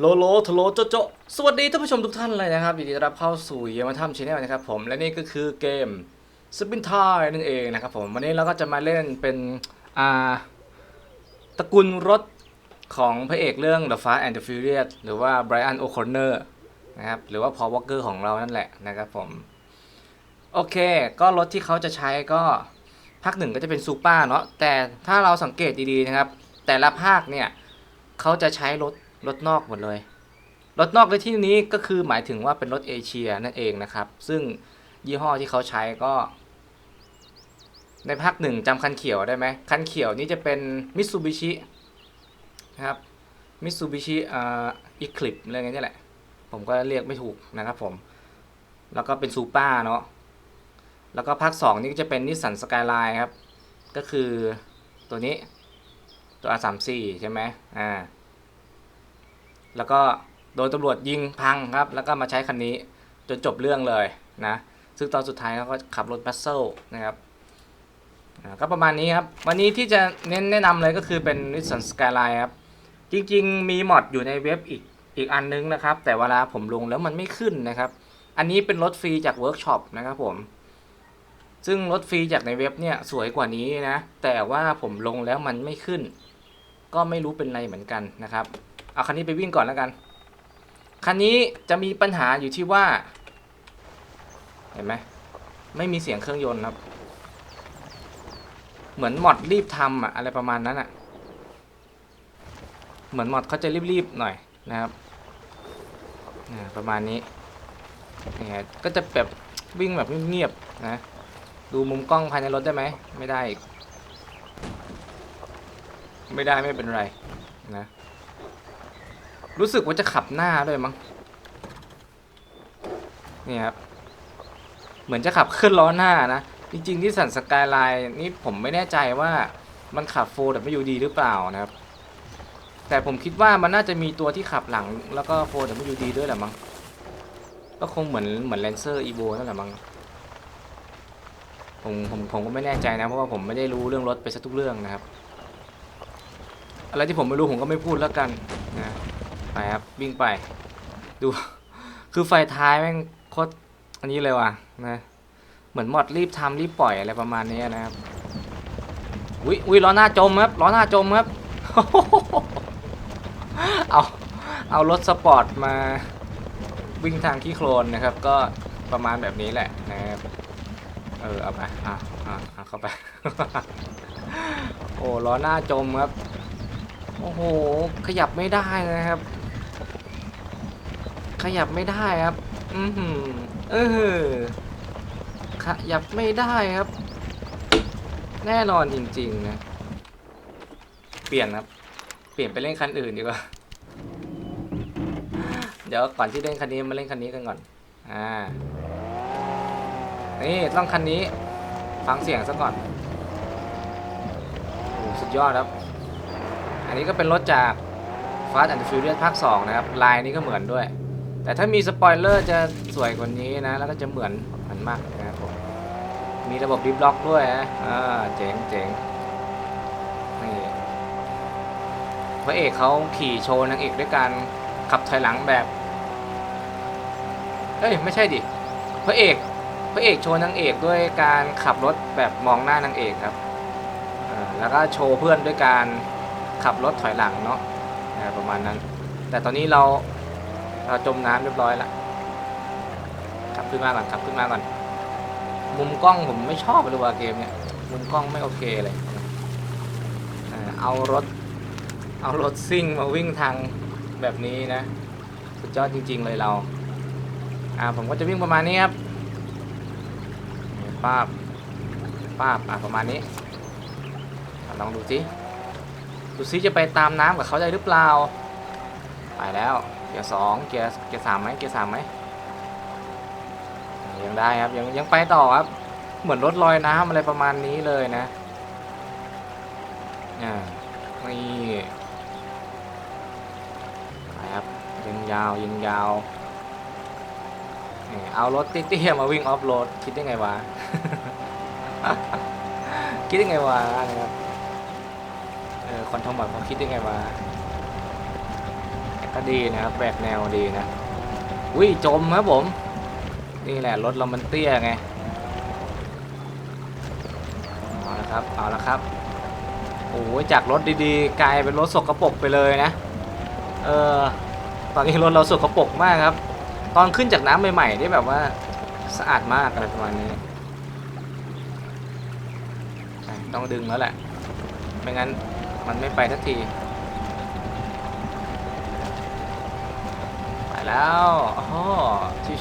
โลโลทโลโจโจสวัสดีท่านผู้ชมทุกท่านเลยนะครับยินดีต้อนรับเข้าสู่เยมาทัมชแนลนะครับผมและนี่ก็คือเกมสปินทายนั่นเองนะครับผมวันนี้เราก็จะมาเล่นเป็นอ่าตระกูลรถของพระเอกเรื่อง The Fast and the Furious หรือว่า Brian O'Connor นะครับหรือว่า Paul Walker ของเรานั่นแหละนะครับผม โอเค ก็รถที่เขาจะใช้ก็ภาคหนึ่งก็จะเป็นซูเปอร์เนาะแต่ถ้าเราสังเกตดีๆนะครับ แต่ละภาคเนี่ยเขาจะใช้รถ รถนอกหมดเลย รถนอกในที่นี้ก็คือหมายถึงว่าเป็นรถเอเชียนั่นเองนะครับ ซึ่งยี่ห้อที่เขาใช้ก็ ในภาคหนึ่งจำคันเขียวได้ไหมคันเขียวนี่จะเป็นมิตซูบิชินะครับมิตซูบิชิอ่าอีคลิปอะไรเงี้ยนี่แหละ ผมก็เรียกไม่ถูกนะครับผม แล้วก็เป็นซูเปอร์เนาะแล้วก็ภาค 2 นี่ก็จะเป็นนิสสันสกายไลน์ครับ ก็คือตัวนี้ตัว R34 ใช่ไหมอ่า แล้วก็โดนตำรวจยิงพังครับ แล้วก็มาใช้คันนี้จนจบเรื่องเลยนะ ซึ่งตอนสุดท้ายเขาก็ขับรถบัสเซลนะครับก็ประมาณนี้ครับ วันนี้ที่จะเน้นแนะนำเลยก็คือเป็นนิสสันสกายไลน์ครับ จริงๆ มีมอดอยู่ในเว็บอีกอีกอันนึงนะครับ แต่เวลาผมลงแล้วมันไม่ขึ้นนะครับ อันนี้เป็นรถฟรีจากเวิร์กช็อปนะครับผม ซึ่งรถฟรีจากในเว็บเนี่ยสวยกว่านี้นะ แต่ว่าผมลงแล้วมันไม่ขึ้น ก็ไม่รู้เป็นไรเหมือนกันนะครับ เอาคันนี้ไปวิ่งก่อนแล้วกัน คันนี้จะมีปัญหาอยู่ที่ว่า เห็นไหมไม่มีเสียงเครื่องยนต์ครับ เหมือนมอดรีบทำอะอะไรประมาณนั้นอะเหมือนมอดเขาจะรีบๆหน่อยนะครับประมาณนี้นี่ฮะก็จะแบบวิ่งแบบเงียบๆนะ ดูมุมกล้องภายในรถได้ไหม ไม่ได้อีก ไม่ได้ไม่เป็นไรนะ รู้สึกว่าจะขับหน้าด้วยมั้งนี่ครับ เหมือนจะขับขึ้นล้อหน้านะ จริง ๆ ที่สันสกายไลน์นี่ผมไม่แน่ใจว่ามันขับโฟร์แต่ไม่ยูดีหรือเปล่านะครับ แต่ผมคิดว่ามันน่าจะมีตัวที่ขับหลังแล้วก็โฟร์แต่ไม่ยูดีด้วยแหละมั้ง ก็คงเหมือนเหมือนแลนเซอร์อีโวนั่นแหละมั้ง ผมผมผมก็ไม่แน่ใจนะ เพราะว่าผมไม่ได้รู้เรื่องรถไปซะทุกเรื่องนะครับ อะไรที่ผมไม่รู้ผมก็ไม่พูดแล้วกันนะ ไปครับวิ่งไป ดู คือไฟท้ายแม่งโคตรอันนี้เลยว่ะนะเหมือนหมดรีบทำรีบปล่อยอะไรประมาณนี้นะครับอุ้ยอุ้ยล้อหน้าจมครับล้อหน้าจมครับเอาเอารถสปอร์ตมาวิ่งทางขี้โคลนนะครับ ก็ประมาณแบบนี้แหละนะครับเออเอาไปอะอะเข้าไปโอ้ล้อหน้าจมครับโอ้โห ขยับไม่ได้นะครับ ขยับไม่ได้ครับ อือหือเออขยับไม่ได้ครับ แน่นอนจริงๆนะ เปลี่ยนครับ เปลี่ยนไปเล่นคันอื่นดีกว่า เดี๋ยวก่อนที่เล่นคันนี้มาเล่นคันนี้กันก่อน อ่า นี่ต้องคันนี้ ฟังเสียงซะก่อนโอ้สุดยอดครับ อันนี้ก็เป็นรถจาก Fast and Furious ภาค 2 นะครับ ลายนี้ก็เหมือนด้วย แต่ถ้ามีสปอยเลอร์จะสวยกว่านี้นะ แล้วก็จะเหมือนเหมือนมากนะครับผมมีระบบดิฟล็อกด้วยนะอ่าเจ๋งเจ๋งนี่พระเอกเขาขี่โชว์นางเอกด้วยการขับถอยหลังแบบ เอ้ยไม่ใช่ดิพระเอกพระเอกโชว์นางเอกด้วยการขับรถแบบมองหน้านางเอกครับแล้วก็โชว์เพื่อนด้วยการขับรถถอยหลังเนาะประมาณนั้น แต่ตอนนี้เรา เราจมน้ำเรียบร้อยแล้วขับขึ้นมาก่อนขับขึ้นมาก่อน มุมกล้องผมไม่ชอบเลยว่าเกมเนี่ย มุมกล้องไม่โอเคเลยเอารถ เอารถซิ่งมาวิ่งทางแบบนี้นะ สุดยอดจริง ๆ เลยเรา อ่าผมก็จะวิ่งประมาณนี้ครับป้าบป้าบอะประมาณนี้ลองดูสิดูซิจะไปตามน้ำกับเขาได้หรือเปล่า ไปแล้ว เกียร์สองเกียร์เกียร์สามไหมเกียร์สามไหมยังได้ครับยังยังไปต่อครับ เหมือนรถลอยน้ำอะไรประมาณนี้เลยนะอ่านี่ไปครับยิงยาวยิงยาวเอารถเตี้ยๆมาวิ่งออฟโรดคิดได้ไงวะ คิดได้ไงวะนะครับเออคอนทอมบอดเขาคิดได้ไงวะ ก็ดีนะครับแบกแนวดีนะอุ้ยจมครับผม นี่แหละรถเรามันเตี้ยไงเอาละครับเอาละครับโอ้ยจากรถดีๆ กลายเป็นรถสกปรกไปเลยนะเออตอนนี้รถเราสกปรกมากครับ ตอนขึ้นจากน้ำใหม่ๆนี่แบบว่าสะอาดมากอะไรประมาณนี้ต้องดึงแล้วแหละไม่งั้นมันไม่ไปสักที ไป แล้วอ๋อ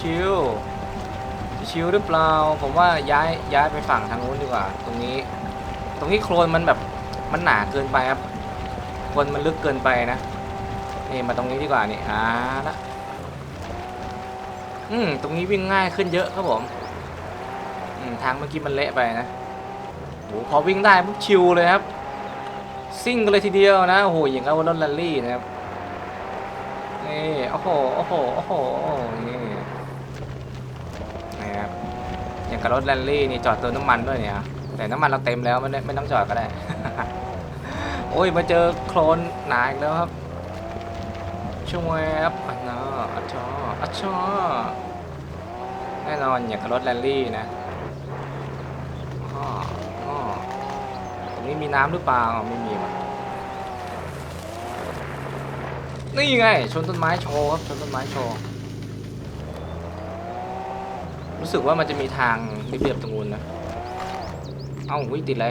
ชิวๆชิวๆหรือเปล่า ผมว่าย้ายย้ายไปฝั่งทางนู้นดีกว่า ตรงนี้ ตรงนี้โคลนมันแบบมันหนาเกินไปครับโคลนมันลึกเกินไปนะนี่มาตรงนี้ดีกว่านี่อ่าละอืมตรงนี้วิ่งง่ายขึ้นเยอะครับผมอืมทางเมื่อกี้มันเละไปนะโหพอวิ่งได้ปุ๊บชิวเลยครับซิ่งกันเลยทีเดียวนะโอ้โหอย่างกับรถแรลลี่นะครับ นี่โอ้โหโอ้โหโอ้โหนี่นะครับอย่างกับรถแรลลี่นี่จอดเติมน้ำมันด้วยเนี่ยแต่น้ำมันเราเต็มแล้วไม่ได้ไม่ต้องจอดก็ได้ โอ้ยมาเจอโคลนหนาอีกแล้วครับช่วยแอปอันน่าอัชออัชอแน่นอนอย่างกับรถแรลลี่นะอ้ออ้อตรงนี้มีน้ำหรือเปล่าไม่มีว่ะ นี่ไง ชนต้นไม้โชว์ครับ ชนต้นไม้โชว์ รู้สึกว่ามันจะมีทางเรียบๆตรงนู้นนะ เอ้าวิติดอะไร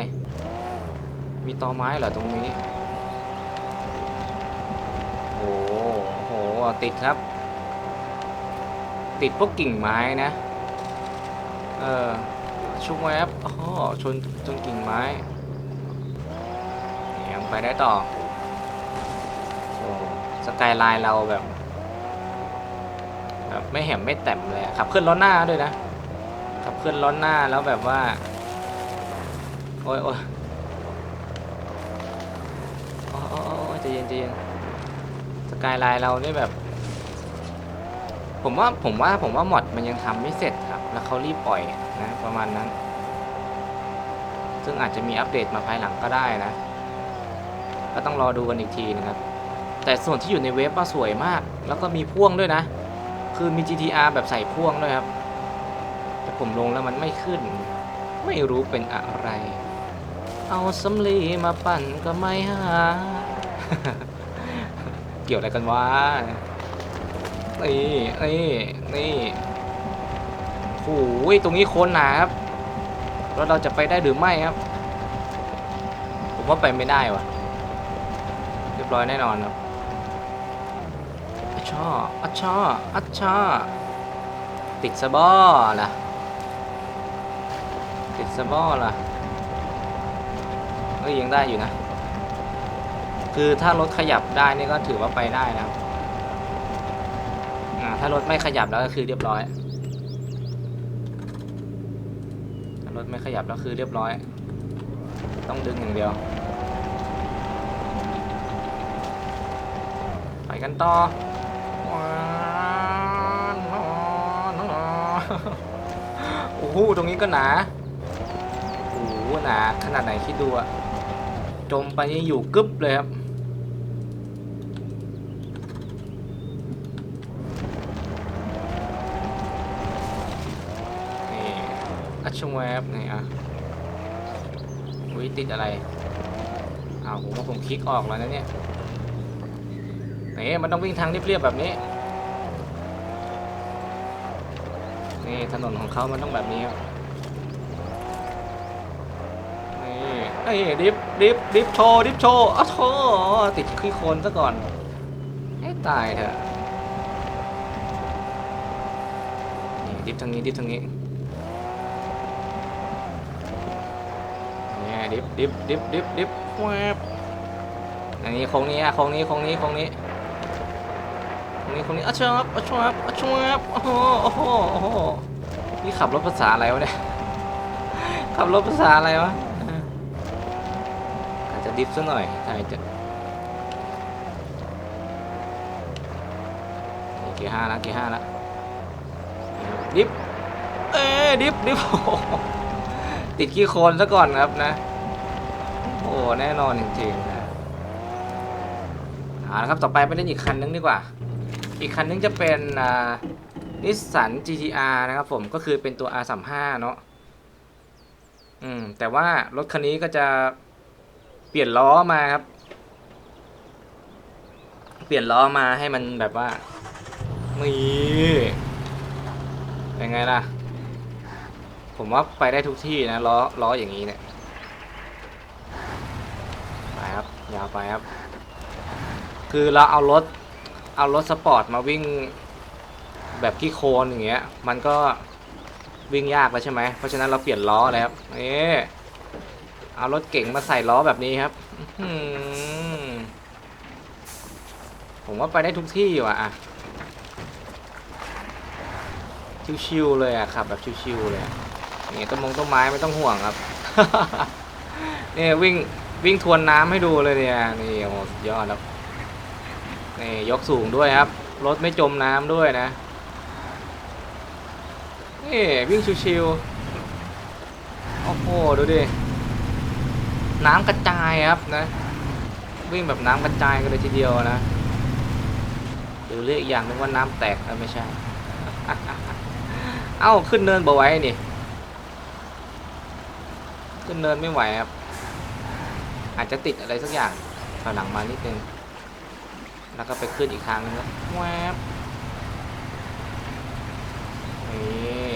มีตอไม้เหรอตรงนี้ โอ้โหโห ติดครับ ติดพวกกิ่งไม้นะ เออชุกแวบอ๋อชนชนกิ่งไม้ยังไปได้ต่อ สกายไลน์เราแบบแบบไม่แหมไม่แต้มเลยขับเคลื่อนล้อหน้าด้วยนะ ขับเคลื่อนล้อหน้าแล้วแบบว่า โอ้ยโอ้ยโอ้ยโอ้โอ้ยใจเย็นใจเย็นสกายไลน์เราเนี่ยแบบ ผมว่าผมว่าผมว่าหมดมันยังทำไม่เสร็จครับ แล้วเขารีบปล่อยนะประมาณนั้น ซึ่งอาจจะมีอัปเดตมาภายหลังก็ได้นะ ก็ต้องรอดูกันอีกทีนะครับ แต่ส่วนที่อยู่ในเว็บว่าสวยมาก แล้วก็มีพ่วงด้วยนะ คือมี GTR แบบใส่พ่วงด้วยครับ แต่ผมลงแล้วมันไม่ขึ้น ไม่รู้เป็นอะไร เอาสำลีมาปั่นก็ไม่หา เกี่ยวอะไรกันวะ นี่นี่นี่โอ้ยตรงนี้โคนหนาครับ แล้วเราจะไปได้หรือไม่ครับ ผมว่าไปไม่ได้วะเรียบร้อยแน่นอนครับ ชชออัชชออัชชอติดสะบอล่ะ ติดสะบอล่ะเอ้ยยังได้อยู่นะ คือถ้ารถขยับได้นี่ก็ถือว่าไปได้นะถ้ารถไม่ขยับแล้วก็คือเรียบร้อย ถ้ารถไม่ขยับแล้วคือเรียบร้อย ต้องดึงอย่างเดียว ไปกันต่อว้าว โอ้โหตรงนี้ก็หนาโอ้โหหนาขนาดไหนคิดดูอะจมไปนี่อยู่กึ๊บเลยครับนี่อัชแวบนี่อะอุ้ยติดอะไรอ้าวผมว่าผมคลิกออกแล้วนะเนี่ยนี่มันต้องวิ่งทางเรียบๆแบบนี้ นี่ถนนของเขามันต้องแบบนี้ครับนี่ไอ้ดิฟดิฟดิฟโชว์ดิฟโชว์อ้าวโธ่ติดขี้โคลนซะก่อนให้ตายเถอะนี่ดิฟทางนี้ดิฟทางนี้เนี่ยดิฟดิฟดิฟดิฟดิฟแวบอันนี้โค้งนี้อะโค้งนี้โค้งนี้โค้งนี้ ค้งนี้โค้งนี้อะชอบอะชอบอะชอบโอ้โหโอ้โหโอ้โหนี่ขับรถภาษาอะไรวะเนี่ย ขับรถภาษาอะไรวะอาจจะดิฟซะหน่อยใช่จะนี่เกียร์ห้าแล้วเกียร์ห้าแล้วดิฟเอ้ยดิฟดิฟติดขี้โคลนซะก่อนครับนะ โอ้แน่นอนจริงๆนะเอาละครับต่อไปไปเล่นอีกคันนึงดีกว่า อีกคันนึงจะเป็นอ่านิสสัน GTR นะครับผมก็คือเป็นตัว R35 เนาะอืมแต่ว่ารถคันนี้ก็จะเปลี่ยนล้อมาครับ เปลี่ยนล้อมาให้มันแบบว่ามีเป็นไงล่ะ ผมว่าไปได้ทุกที่นะล้อล้ออย่างนี้เนี่ยไปครับยาวไปครับ คือเราเอารถ เอารถสปอร์ตมาวิ่งแบบขี้โคลนอย่างเงี้ย มันก็วิ่งยากแล้วใช่ไหม เพราะฉะนั้นเราเปลี่ยนล้อเลยครับนี่เอารถเก่งมาใส่ล้อแบบนี้ครับผมว่าไปได้ทุกที่ว่ะอะชิวๆเลยอะขับแบบชิวๆเลยอะนี่ต้นมงต้นไม้ไม่ต้องห่วงครับเนี่ยวิ่งวิ่งทวนน้ำให้ดูเลยเนี่ยนี่โอ้โหยอดครับ นี่ยกสูงด้วยครับ รถไม่จมน้ำด้วยนะ นี่วิ่งชิวๆ โอ้โห ดูดิ น้ำกระจายครับนะ วิ่งแบบน้ำกระจายกันเลยทีเดียวนะ หรือเรียกอีกอย่างนึงว่าน้ำแตกนไม่ใช่ เอ้าขึ้นเนินบ่ไว้นี่ ขึ้นเนินไม่ไหวครับ อาจจะติดอะไรสักอย่างถอยหลังมานิดนึง แล้วก็ไปขึ้นอีกครั้งนึงครับแวบนี่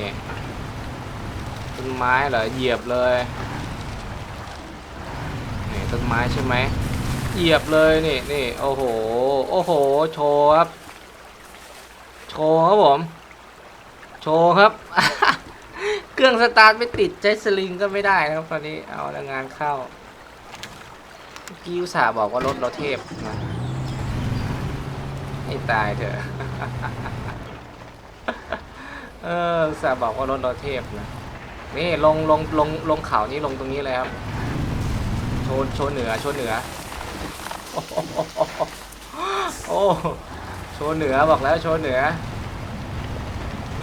ต้นไม้เหรอเหยียบเลยนี่ต้นไม้ใช่ไหมเหยียบเลยนี่นี่โอ้โหโอ้โหโชว์ครับโชว์ครับผมโชว์ครับ เครื่องสตาร์ทไม่ติดใช้สลิงก็ไม่ได้นะครับตอนนี้เอาแล้วงานเข้ากี้อุตส่าบอกว่ารถเราเทพนะ ให้ตายเถอะ เออสาบอกว่ารถเราเทพนะ นี่ลงลงลงลงเขานี่ลงตรงนี้เลยครับ โชว์โชว์เหนือ โชว์เหนือโอ้โหโอ้โชว์เหนือบอกแล้ว โชว์เหนือ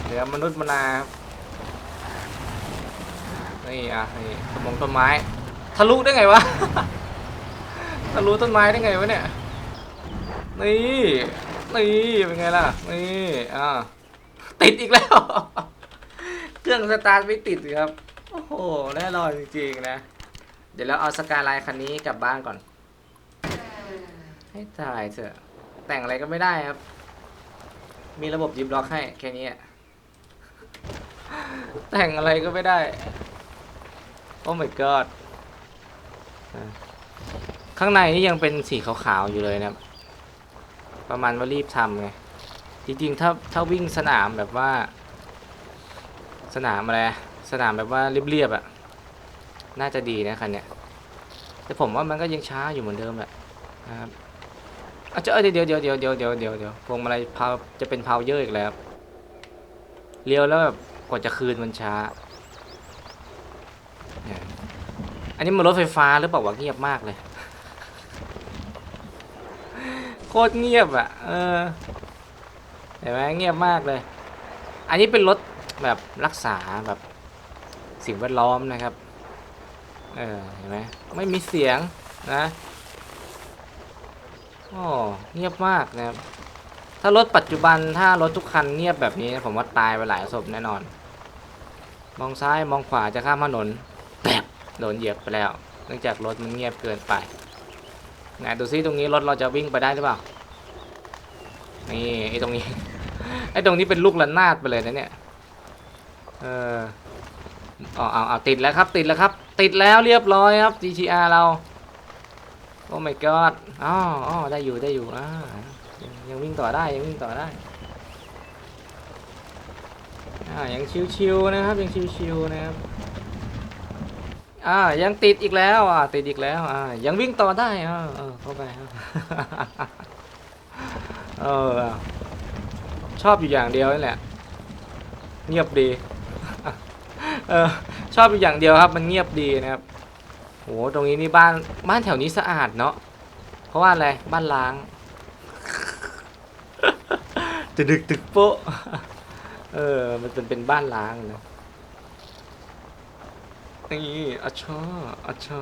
เหนือมนุษย์มนาครับนี่อะนี่ต้นมงต้นไม้ ทะลุได้ไงวะ ทะลุต้นไม้ได้ไงวะเนี่ย นี่ นี่เป็นไงล่ะนี่อ่าติดอีกแล้ว เครื่องสตาร์ทไม่ติดครับ โอ้โหแน่นอนจริงๆนะ เดี๋ยวเราเอาสกายไลน์คันนี้กลับบ้านก่อน ให้ตายเถอะ แต่งอะไรก็ไม่ได้ครับ มีระบบยิบล็อกให้แค่นี้แต่งอะไรก็ไม่ได้ โอ้ my god ข้างในนี่ยังเป็นสีขาวๆอยู่เลยนะครับ ประมาณว่ารีบทำไง จริงๆ ถ้าถ้าวิ่งสนามแบบว่า สนามอะไร สนามแบบว่าเรียบๆอะน่าจะดีนะคันเนี้ย แต่ผมว่ามันก็ยังช้าอยู่เหมือนเดิมแหละนะครับอาจจะเดี๋ยวเดี๋ยวเดี๋ยวเดี๋ยวเดี๋ยวเดี๋ยวเดี๋ยวพวงมาลัยพาวจะเป็นพาวเยอร์อีกแล้วเลี้ยวแล้วแบบกว่าจะคืนมันช้าเนี่ยอันนี้มันรถไฟฟ้าหรือเปล่าวะเงียบมากเลย โค ตรเงียบอะ เออ เห็นไหมเงียบมากเลย อันนี้เป็นรถแบบรักษาแบบสิ่งแวดล้อมนะครับ เออ เห็นไหมไม่มีเสียงนะโอ้เงียบมากนะครับ ถ้ารถปัจจุบันถ้ารถทุกคันเงียบแบบนี้ผมว่าตายไปหลายศพแน่นอน มองซ้ายมองขวาจะข้ามถนนแตกโดนเหยียบไปแล้ว เนื่องจากรถมันเงียบเกินไป ไหนดูซิตรงนี้รถเราจะวิ่งไปได้หรือเปล่า นี่ไอ้ตรงนี้ ไอ้ตรงนี้เป็นลูกระนาดไปเลยนะเนี่ย เออเอาเอาเอาติดแล้วครับ ติดแล้วครับ ติดแล้วเรียบร้อยครับ GTR เรา โอ้ my god อ๋ออ๋อได้อยู่ได้อยู่อ่ายังยังวิ่งต่อได้ยังวิ่งต่อได้อ่ายังชิวๆนะครับยังชิวๆนะครับ อ่ายังติดอีกแล้วอ่าติดอีกแล้วอ่ายังวิ่งต่อได้อ่าเข้าไปเออชอบอยู่อย่างเดียวนี่แหละ เงียบดีเออชอบอยู่อย่างเดียวครับ มันเงียบดีนะครับโหตรงนี้นี่บ้านบ้านแถวนี้สะอาดเนาะเพราะว่าอะไรบ้านล้างจะดึกตึกโป๊ะเออมันเป็นเป็นบ้านล้างนะ นี่อาชาอาชา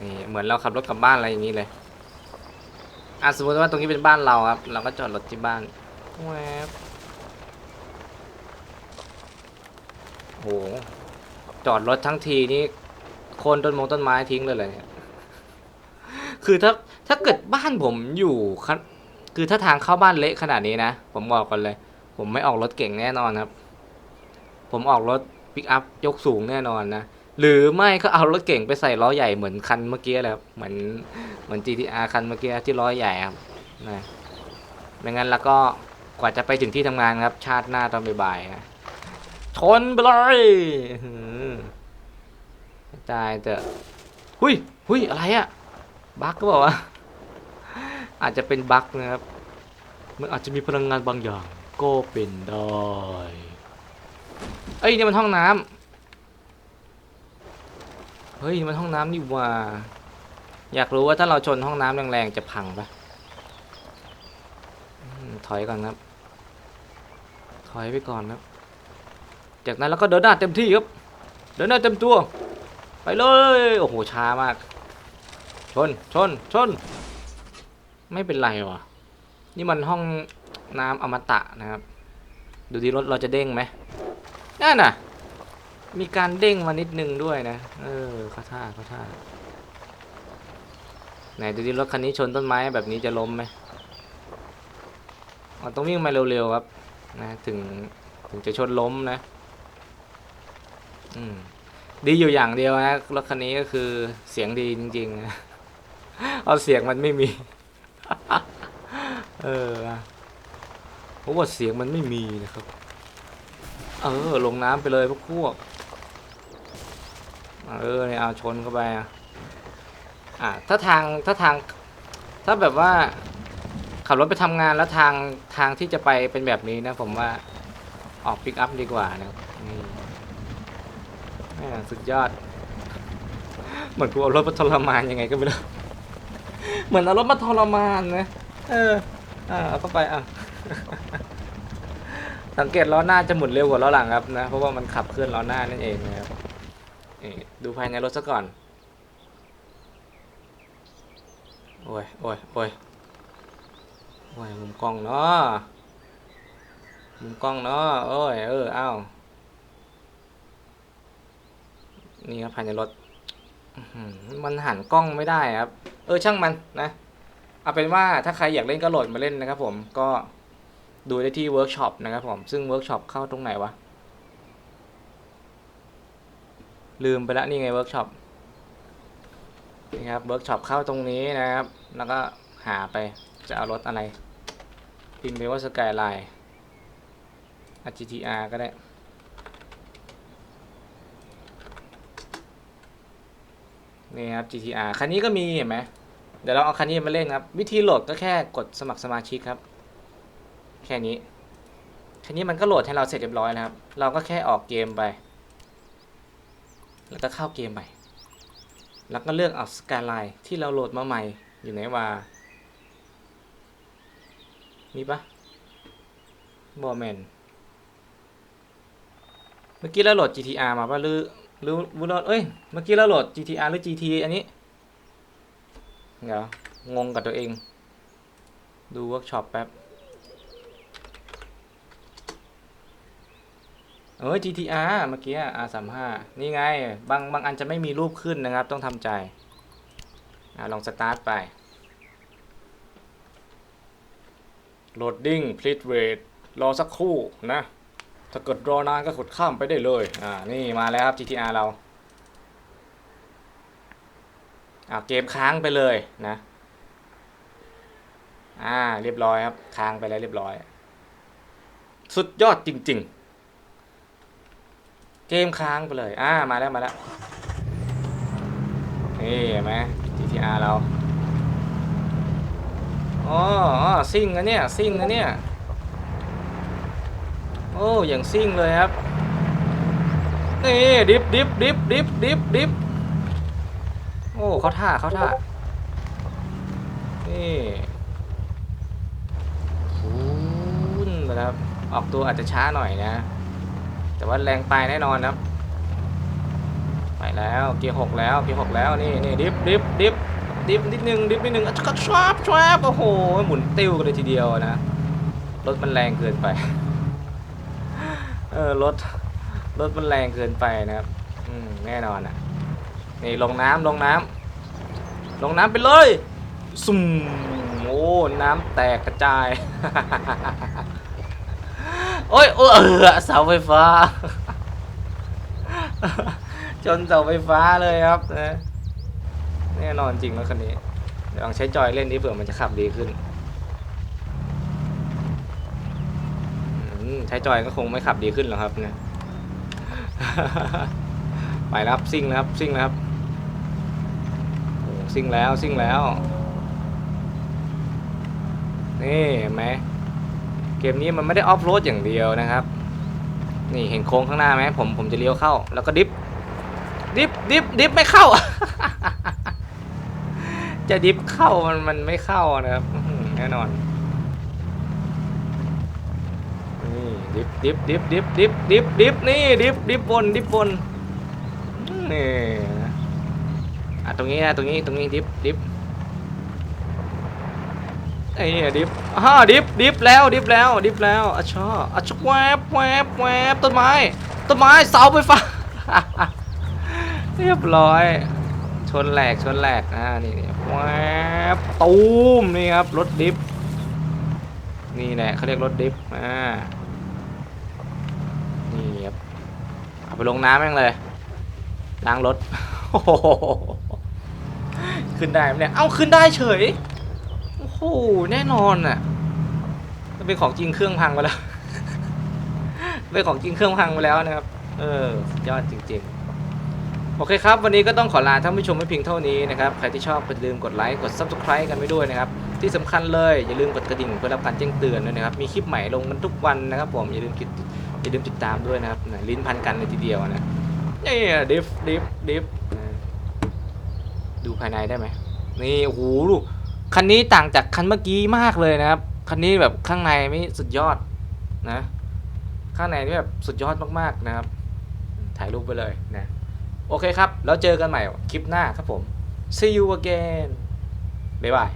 นี่เหมือนเราขับรถกลับบ้านอะไรอย่างนี้เลยอะสมมติว่าตรงนี้เป็นบ้านเราครับ เราก็จอดรถที่บ้านแวบโหจอดรถทั้งทีนี่โคนต้นมงต้นไม้ทิ้งเลยเลยเนี่ยคือถ้าถ้าเกิดบ้านผมอยู่คันคือถ้าทางเข้าบ้านเละขนาดนี้นะ ผมบอกก่อนเลย ผมไม่ออกรถเก่งแน่นอนครับ ผมออกรถปิกอัพยกสูงแน่นอนนะ หรือไม่ก็เอารถเก่งไปใส่ล้อใหญ่เหมือนคันเมื่อกี้เลยครับเหมือนเหมือน GTR คันเมื่อกี้ที่ล้อใหญ่ครับนะไม่งั้นแล้วก็กว่าจะไปถึงที่ทำงานครับ ชาติหน้าตอนบ่ายๆนะชนไปเลยตายเถอะหุยหุยอะไรอะบั๊กก็บอกว่าอาจจะเป็นบั๊กนะครับ มันอาจจะมีพลังงานบางอย่าง ก็เป็นได้ เอ้ยนี่มันห้องน้ำเฮ้ยนี่มันห้องน้ำนี่ว่า อยากรู้ว่าถ้าเราชนห้องน้ำแรงๆจะพังปะอืมถอยก่อนครับ ถอยไปก่อนครับ จากนั้นเราก็เดินหน้าเต็มที่ครับ เดินหน้าเต็มตัว ไปเลย โอ้โหช้ามาก ชน ชน ชน ไม่เป็นไรวะนี่มันห้องน้ำอมตะนะครับ ดูดีรถเราจะเด้งไหม นั่นน่ะ มีการเด้งมานิดนึงด้วยนะ เออข้าท่าข้าท่า ไหนดูดิรถคันนี้ชนต้นไม้แบบนี้จะล้มไหมอ๋อต้องวิ่งมาเร็วๆครับ นะ ถึงถึงจะชนล้มนะ อืมดีอยู่อย่างเดียวนะรถคันนี้ก็คือเสียงดีจริงๆนะเอาเสียงมันไม่มี เออเพราะว่าเสียงมันไม่มีนะครับ เออ ลงน้ำไปเลยพวกพวก เออเนี่ยเอาชนเข้าไป อะอะถ้าทางถ้าทาง ถ้าแบบว่า ขับรถไปทำงานแล้วทางทางที่จะไปเป็นแบบนี้นะผมว่าออกปิกอัพดีกว่านะครับนี่แม่สุดยอด เหมือนกูเอารถมาทรมานยังไงก็ไม่รู้ เหมือนเอารถมาทรมานนะ เออ อ่าเอาเข้าไปอะ สังเกตล้อหน้าจะหมุนเร็วกว่าล้อหลังครับนะ เพราะว่ามันขับเคลื่อนล้อหน้านั่นเองนะครับนี่ดูภายในรถซะก่อน โอ้ยโอ้ยโอ้ยโอ้ยมุมกล้องเนาะมุมกล้องเนาะโอ้ย เออเอ้านี่ครับภายในรถมันหันกล้องไม่ได้ครับ เออช่างมันนะ เอาเป็นว่าถ้าใครอยากเล่นก็โหลดมาเล่นนะครับผมก็ ดูได้ที่เวิร์กช็อปนะครับผมซึ่งเวิร์กช็อปเข้าตรงไหนวะ ลืมไปแล้วนี่ไงเวิร์กช็อปนี่ครับเวิร์กช็อปเข้าตรงนี้นะครับ แล้วก็หาไปจะเอารถอะไร พิมพ์ไปว่าสกายไลน์ GTR ก็ได้นี่ครับ GTR คันนี้ก็มีเห็นไหมเดี๋ยวเราเอาคันนี้มาเล่นครับ วิธีโหลดก็แค่กดสมัครสมาชิกครับ แค่นี้ แค่นี้มันก็โหลดให้เราเสร็จเรียบร้อยแล้วครับ เราก็แค่ออกเกมไป แล้วก็เข้าเกมใหม่แล้วก็เลือกเอาสกายไลน์ที่เราโหลดมาใหม่ อยู่ไหนวะมีปะบอแมนเมื่อกี้เราโหลด GTR มาปะหรือหรือหรือเราเอ้ย เมื่อกี้เราโหลด GTR หรือ GT อันนี้ เดี๋ยว งงกับตัวเอง ดูเวิร์กช็อปแป๊บ เออ GTR เมื่อกี้ R35 นี่ไง บางบางอันจะไม่มีรูปขึ้นนะครับ ต้องทำใจอลองสตาร์ทไป Loading please wait รอสักครู่นะ ถ้าเกิดรอนานก็กดข้ามไปได้เลย อ่า นี่มาแล้วครับ GTR เรา อ่าเกมค้างไปเลยนะ อ่า เรียบร้อยครับ ค้างไปแล้วเรียบร้อย สุดยอดจริง ๆ เกมค้างไปเลย อ่า มาแล้วมาแล้ว นี่เห็นไหม GTR เรา อ๋อซิ่งนะเนี่ย ซิ่งนะเนี่ย โอ้อย่างซิ่งเลยครับ นี่ ดิฟดิฟดิฟดิฟดิฟดิฟโอ้เขาท่าเขาท่า นี่คุณนะครับ ออกตัวอาจจะช้าหน่อยนะ แต่ว่าแรงไปแน่นอนครับ ไปแล้วเกียร์หกแล้วเกียร์หกแล้วนี่นี่ดิฟดิฟดิฟดิฟนิดนึงดิฟนิดนึงอะชักชวบชวบโอ้โหหมุนติ้วกันเลยทีเดียวนะรถมันแรงเกินไปเออรถรถมันแรงเกินไปนะครับอืมแน่นอนอะนี่ลงน้ำลงน้ำลงน้ำไปเลยสุ่มโอ้น้ำแตกกระจาย โอ้ยโอ้ยเออเสาไฟฟ้าชนเสาไฟฟ้าเลยครับนะแน่นอนจริงแล้วคันนี้เดี๋ยวลองใช้จอยเล่นนี้เผื่อมันจะขับดีขึ้นใช้จอยก็คงไม่ขับดีขึ้นหรอกครับเนี่ยไปแล้วครับซิ่งแล้วครับซิ่งแล้วครับซิ่งแล้วซิ่งแล้วนี่เห็นไหม เกมนี้มันไม่ได้ออฟโรดอย่างเดียวนะครับ นี่เห็นโค้งข้างหน้าไหมผมผมจะเลี้ยวเข้า แล้วก็ดิฟดิฟดิฟดิฟไม่เข้า จะดิฟเข้ามันมันไม่เข้านะครับแน่นอนนี่ดิฟดิฟดิฟดิฟดิฟดิฟดิฟนี่ดิฟดิฟบนดิฟบนนี่อะตรงนี้นะตรงนี้ตรงนี้ดิฟดิฟ ไอ้เนี่ยดิฟอ่าดิฟดิฟแล้วดิฟแล้วดิฟแล้วอะชออะชอแวบแวบแวบต้นไม้ต้นไม้เสาไฟฟ้าเรียบร้อย ชนแหลกชนแหลกอ่านี่นี่แวบตูมนี่ครับรถดิฟนี่แหละเขาเรียกรถดิฟอ่านี่ครับเอาไปลงน้ำแม่งเลยล้างรถขึ้นได้ไหมเนี่ย เอ้าขึ้นได้เฉย หแน่นอนอะมันเป็นของจริงเครื่องพังไปแล้ว เป็นของจริงเครื่องพังไปแล้วนะครับ เออยอดจริง ๆโอเคครับ วันนี้ก็ต้องขอลาท่านผู้ชมไปเพียงเท่านี้นะครับ ใครที่ชอบก็อย่าลืมกดไลค์ กด Subscribe กันไว้ด้วยนะครับ ที่สำคัญเลยอย่าลืมกดกระดิ่งเพื่อรับการแจ้งเตือนด้วยนะครับ มีคลิปใหม่ลงกันทุกวันนะครับผม อย่าลืมติดอย่าลืมติดตามด้วยนะครับ ลิ้นพันกันเลยทีเดียวนะนี่ดิฟดิฟดิฟดูภายในได้ไหมนี่ โอ้โหดูก คันนี้ต่างจากคันเมื่อกี้มากเลยนะครับ คันนี้แบบข้างในไม่สุดยอดนะ ข้างในนี่แบบสุดยอดมากๆนะครับ ถ่ายรูปไปเลยนะ โอเคครับ แล้วเจอกันใหม่คลิปหน้าครับผม see you again บ๊ายบาย